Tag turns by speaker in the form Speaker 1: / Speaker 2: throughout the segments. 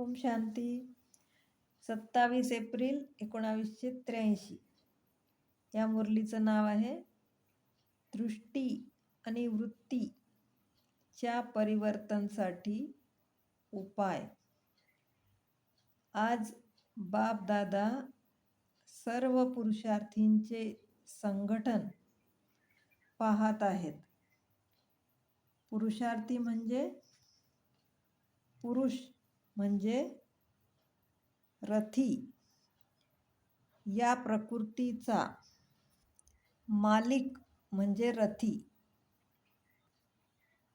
Speaker 1: ओम शांती. सत्तावीस एप्रिल एकोणावीसशे त्र्याऐंशी. या मुरलीचं नाव आहे दृष्टी आणि वृत्तीच्या परिवर्तनसाठी उपाय. आज बाप दादा सर्व पुरुषार्थींचे संघटन पाहत आहेत. पुरुषार्थी म्हणजे पुरुष म्हणजे रथी. या प्रकृतीचा मालिक म्हणजे रथी.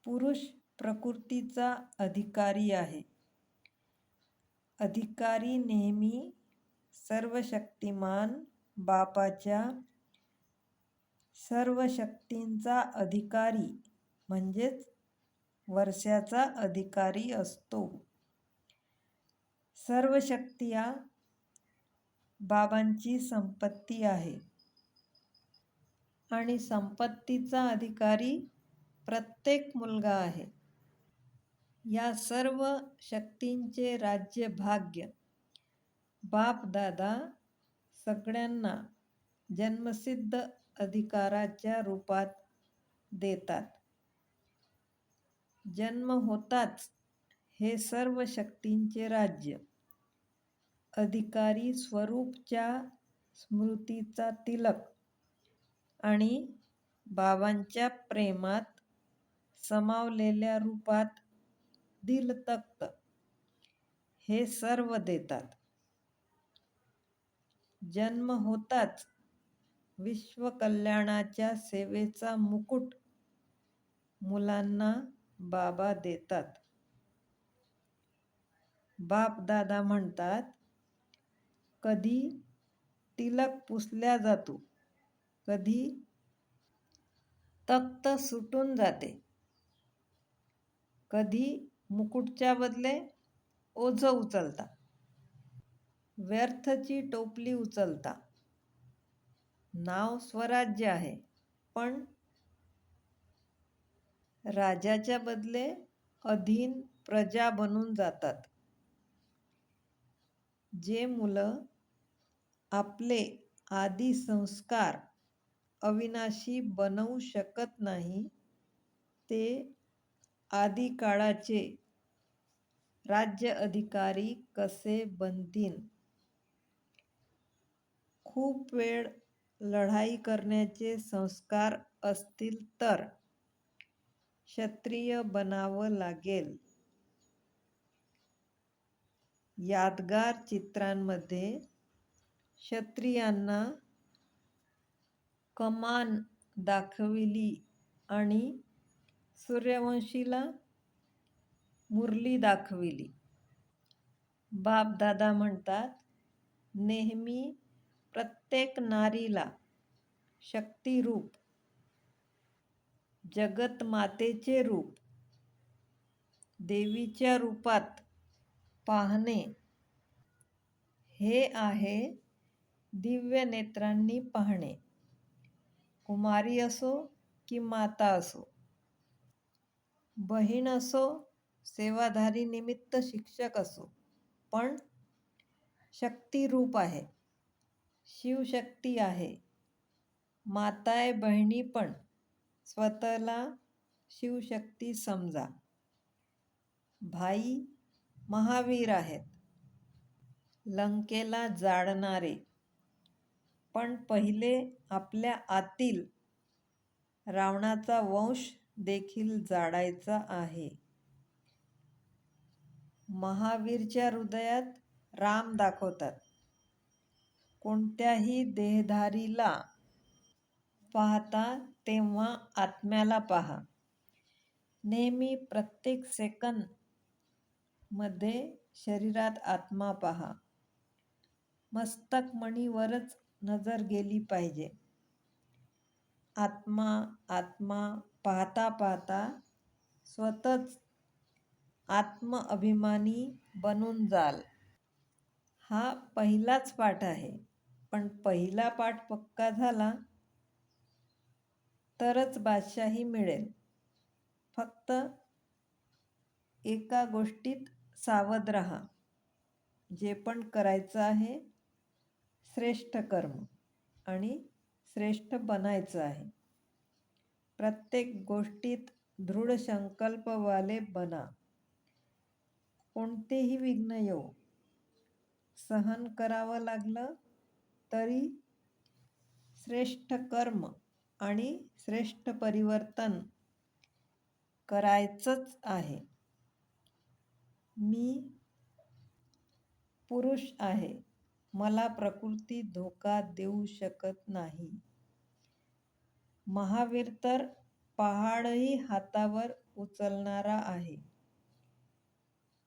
Speaker 1: पुरुष प्रकृतीचा अधिकारी आहे. अधिकारी नेहमी सर्व शक्तिमान बापाच्या सर्व शक्तींचा अधिकारी म्हणजेच वर्षाचा अधिकारी असतो. सर्व शक्तिया बाबांची संपत्ती आहे. आणि संपत्तीचा अधिकारी प्रत्येक मुलगा आहे. या सर्व शक्तींचे राज्य भाग्य बाप दादा सगळ्यांना जन्मसिद्ध अधिकाराच्या रूपात देतात. जन्म होताच हे सर्व शक्तींचे राज्य. अधिकारी स्वरूपच्या स्मृतीचा तिलक आणि बाबांच्या प्रेमात समावलेल्या रूपात दिल तक्त हे सर्व देतात. जन्म होताच विश्वकल्याणाच्या सेवेचा मुकुट मुलांना बाबा देतात. बाप दादा म्हणतात कधी तिलक पुसल्या जातो कधी तख्त सुटून जाते कधी मुकुटच्या बदले ओझ उचलता व्यर्थची टोपली उचलता नाव स्वराज्य आहे पण राजाच्या बदले अधीन प्रजा बनून जातात. जे मुलं आपले आदी संस्कार अविनाशी बनवू शकत नाही ते आदिकाळाचे राज्य अधिकारी कसे बनतील? खूप वेळ लढाई करण्याचे संस्कार असतील तर क्षत्रिय बनावं लागेल. यादगार चित्रांमध्ये क्षत्रियांना कमान दाखविली आणि सूर्यवंशीला मुरली दाखविली. बाप दादा म्हणतात नेहमी प्रत्येक नारीला शक्तिरूप जगतमातेचे रूप देवीच्या रूपात पाहणे. हे आहे दिव्य नेत्रांनी पाहणे. कुमारी असो की माता असो बहीण असो सेवाधारी निमित्त शिक्षक असो पण शक्तिरूप आहे. शिवशक्ती आहे. माताय बहिणी पण स्वतःला शिवशक्ती समजा. भाई महावीर आहेत. लंकेला जाळणारे पण पहिले आपल्या आतील रावणाचा वंश देखील जाळायचा आहे. महावीरच्या हृदयात राम दाखवतात. कोणत्याही देहधारीला पाहता तेव्हा आत्म्याला पहा. नेहमी प्रत्येक सेकंद मध्ये शरीरात आत्मा पहा. मस्तक मणीवरच नजर गेली पाहिजे. आत्मा आत्मा पाहता पाहता स्वतःच आत्मअभिमानी बनून जाल. हा पहिलाच पाठ आहे. पण पहिला पाठ पक्का झाला तरच बादशाही मिळेल. फक्त एका गोष्टीत सावध रहा. जे पण करायचं आहे श्रेष्ठ कर्म आणि श्रेष्ठ बनायचं आहे. प्रत्येक गोष्टीत दृढ संकल्पवाले बना. कोणतेही विघ्न येऊ. सहन करावं लागलं तरी श्रेष्ठ कर्म आणि श्रेष्ठ परिवर्तन करायचंच आहे. मी पुरुष आहे. मला प्रकृती धोका देऊ शकत नाही. महावीर तर पहाडही हातावर उचलणारा आहे.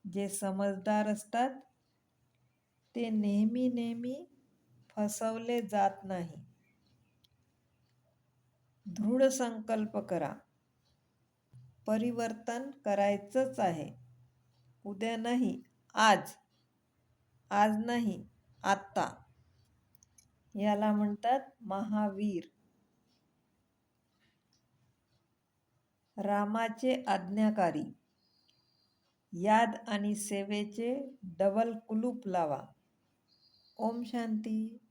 Speaker 1: जे समजदार असतात ते नेहमी नेहमी फसवले जात नाही. दृढ संकल्प करा. परिवर्तन करायचंच आहे. उद्या नाही. आज. आज नाही. आत्ता. याला म्हणतात महावीर. रामाचे आज्ञाकारी. याद आणि सेवेचे डबल कुलूप लावा. ओम शांती.